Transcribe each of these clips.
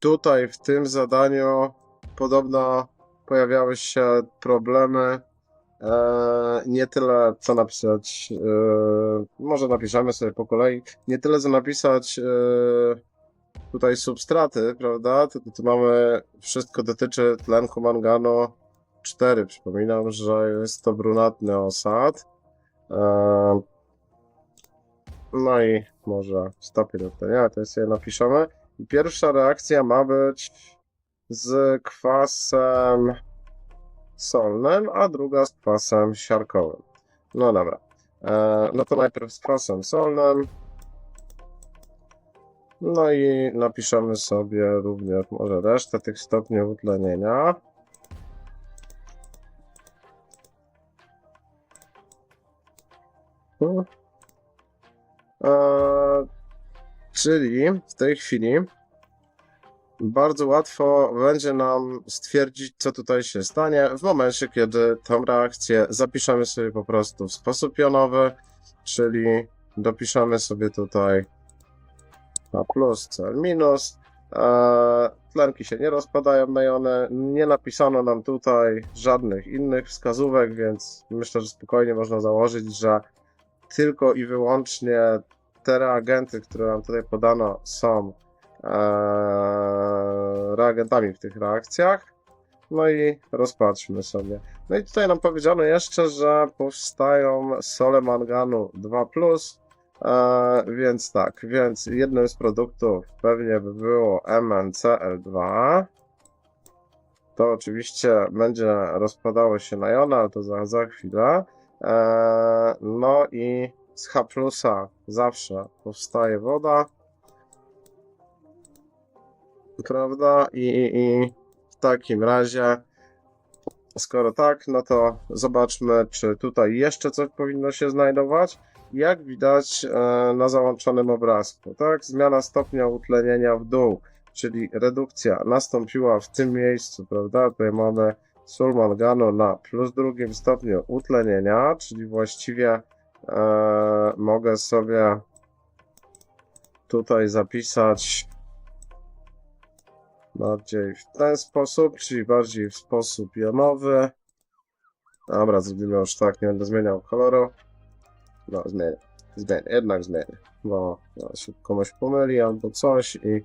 tutaj w tym zadaniu podobno pojawiały się problemy. E, nie tyle co napisać, e, może napiszemy sobie po kolei, nie tyle co napisać e, tutaj substraty, prawda? Tu, tu mamy wszystko dotyczy tlenku manganu 4. Przypominam, że jest to brunatny osad. No i może stopień odtlenienia, to sobie napiszemy. I pierwsza reakcja ma być z kwasem solnym, a druga z kwasem siarkowym. No dobra. E, no to najpierw z kwasem solnym. No i napiszemy sobie również może resztę tych stopni utlenienia. Hmm. E, czyli w tej chwili bardzo łatwo będzie nam stwierdzić, co tutaj się stanie w momencie, kiedy tą reakcję zapiszemy sobie po prostu w sposób pionowy, czyli dopiszemy sobie tutaj A plus, C minus. E, tlenki się nie rozpadają na jony. Nie napisano nam tutaj żadnych innych wskazówek, więc myślę, że spokojnie można założyć, że tylko i wyłącznie te reagenty, które nam tutaj podano, są e, reagentami w tych reakcjach. No i rozpatrzmy sobie. No i tutaj nam powiedziano jeszcze, że powstają sole manganu 2, e, więc tak, więc jednym z produktów pewnie by było MnCl2. To oczywiście będzie rozpadało się na jony, ale to za, za chwilę. E, no i z H zawsze powstaje woda. Prawda? I, i, I w takim razie, skoro tak, no to zobaczmy, czy tutaj jeszcze coś powinno się znajdować. Jak widać e, na załączonym obrazku, tak? Zmiana stopnia utlenienia w dół, czyli redukcja nastąpiła w tym miejscu, prawda? Tutaj mamy sól manganu na plus drugim stopniu utlenienia, czyli właściwie e, mogę sobie tutaj zapisać bardziej w ten sposób, czyli bardziej w sposób jonowy. Dobra, zrobimy już tak, nie będę zmieniał koloru. No, zmienię, zmienię, jednak zmienię, bo no, się komuś pomyli albo coś i,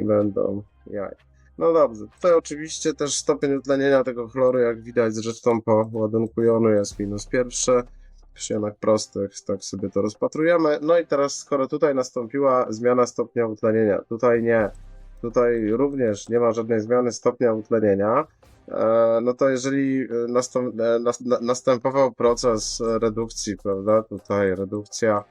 i będą jaj. No dobrze, tutaj oczywiście też stopień utlenienia tego chloru, jak widać zresztą po ładunku jonu jest minus pierwszy. Jonach prostych tak sobie to rozpatrujemy. No i teraz skoro tutaj nastąpiła zmiana stopnia utlenienia, tutaj nie, tutaj również nie ma żadnej zmiany stopnia utlenienia, e, no to jeżeli e, na, następował proces redukcji, prawda, tutaj redukcja,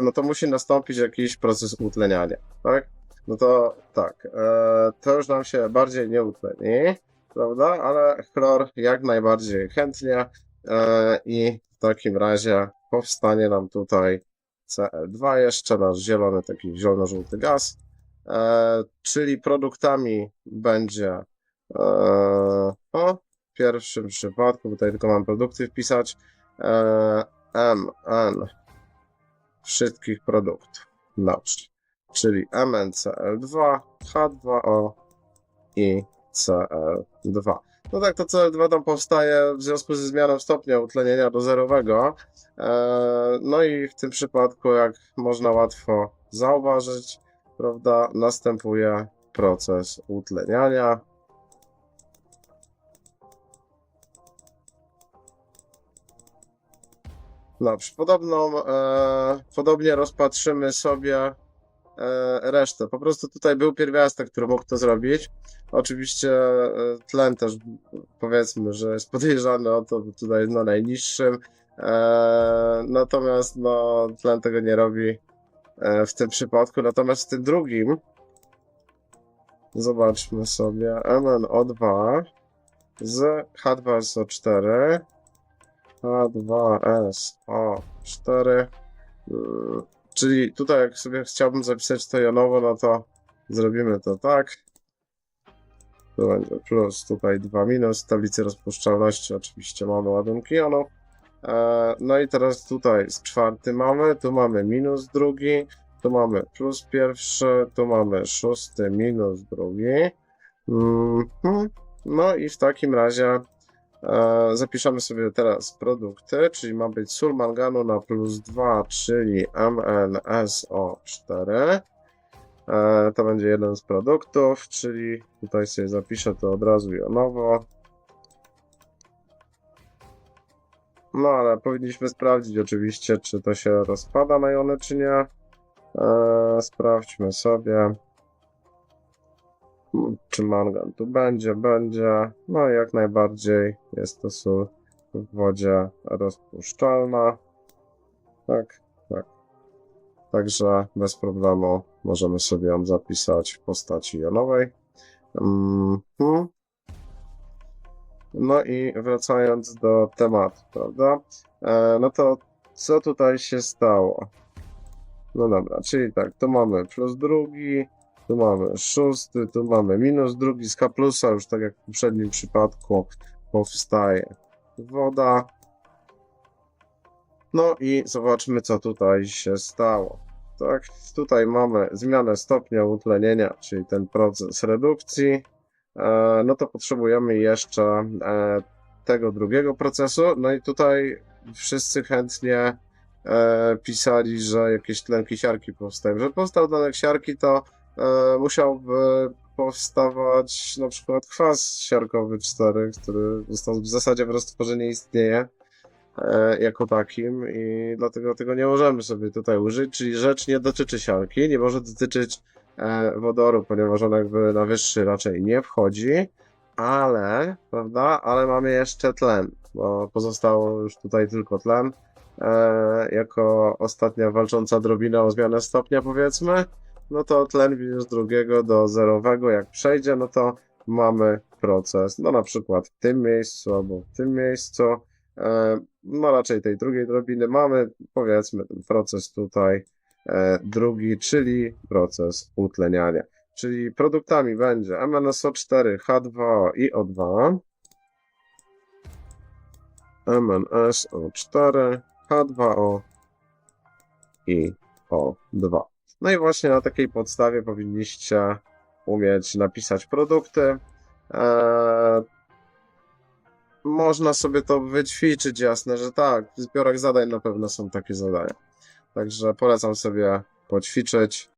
no to musi nastąpić jakiś proces utleniania, tak? No to tak, e, to już nam się bardziej nie utleni, prawda? Ale chlor jak najbardziej chętnie e, i w takim razie powstanie nam tutaj Cl2 jeszcze, nasz zielony, taki zielono-żółty gaz, e, czyli produktami będzie e, o, w pierwszym przypadku, tutaj tylko mam produkty wpisać, e, MN wszystkich produktów. Dobrze czyli MnCl2, H2O i Cl2. No tak, to Cl2 tam powstaje w związku ze zmianą stopnia utlenienia do zerowego. E, no i w tym przypadku, jak można łatwo zauważyć, prawda, następuje proces utleniania. Dobrze, podobną, e, podobnie rozpatrzymy sobie E, resztę. Po prostu tutaj był pierwiastek, który mógł to zrobić. Oczywiście e, tlen też powiedzmy, że jest podejrzany o to, bo tutaj jest na najniższym. E, natomiast no, tlen tego nie robi w tym przypadku. Natomiast w tym drugim zobaczmy sobie MnO2 z H2SO4 H2SO4 Czyli tutaj jak sobie chciałbym zapisać to jonowo, no to zrobimy to tak. Tu będzie plus, tutaj 2 minus. W tablicy rozpuszczalności oczywiście mamy ładunki jonów. E, no i teraz tutaj z czwarty mamy, tu mamy minus drugi, tu mamy plus pierwszy, tu mamy szósty minus drugi. Mhm. No i w takim razie zapiszemy sobie teraz produkty, czyli ma być sól manganu na plus 2, czyli MnSO4. E, to będzie jeden z produktów, czyli tutaj sobie zapiszę to od razu jonowo. No ale powinniśmy sprawdzić oczywiście, czy to się rozpada na jony, czy nie. E, sprawdźmy sobie. Hmm, Czy mangan tu będzie? Będzie. No jak najbardziej jest to sól w wodzie rozpuszczalna. Tak, tak. Także bez problemu możemy sobie ją zapisać w postaci jonowej. Mhm. No i wracając do tematu, prawda? E, no to co tutaj się stało? No dobra, czyli tak, tu mamy plus drugi, tu mamy szósty, tu mamy minus drugi z K plusa, już tak jak w poprzednim przypadku powstaje woda. No i zobaczmy, co tutaj się stało. Tak, tutaj mamy zmianę stopnia utlenienia, czyli ten proces redukcji. E, no to potrzebujemy jeszcze e, tego drugiego procesu. No i tutaj wszyscy chętnie e, pisali, że jakieś tlenki siarki powstają. Żeby powstał tlenek siarki, to musiałby powstawać na przykład kwas siarkowy 4, który został w zasadzie w roztworze nie istnieje e, jako takim i dlatego tego nie możemy sobie tutaj użyć, czyli rzecz nie dotyczy siarki, nie może dotyczyć e, wodoru, ponieważ on jakby na wyższy raczej nie wchodzi, ale, prawda, ale mamy jeszcze tlen, bo pozostało już tutaj tylko tlen, e, jako ostatnia walcząca drobina o zmianę stopnia powiedzmy, no to tlen minus drugiego do zerowego jak przejdzie, no to mamy proces, no na przykład w tym miejscu albo w tym miejscu, e, no raczej tej drugiej drobiny mamy, powiedzmy proces tutaj e, drugi, czyli proces utleniania. Czyli produktami będzie MnSO4, H2O i O2. MnSO4, H2O i O2. No i właśnie na takiej podstawie powinniście umieć napisać produkty. Eee, można sobie to wyćwiczyć, jasne, że tak. W zbiorach zadań na pewno są takie zadania. Także polecam sobie poćwiczyć.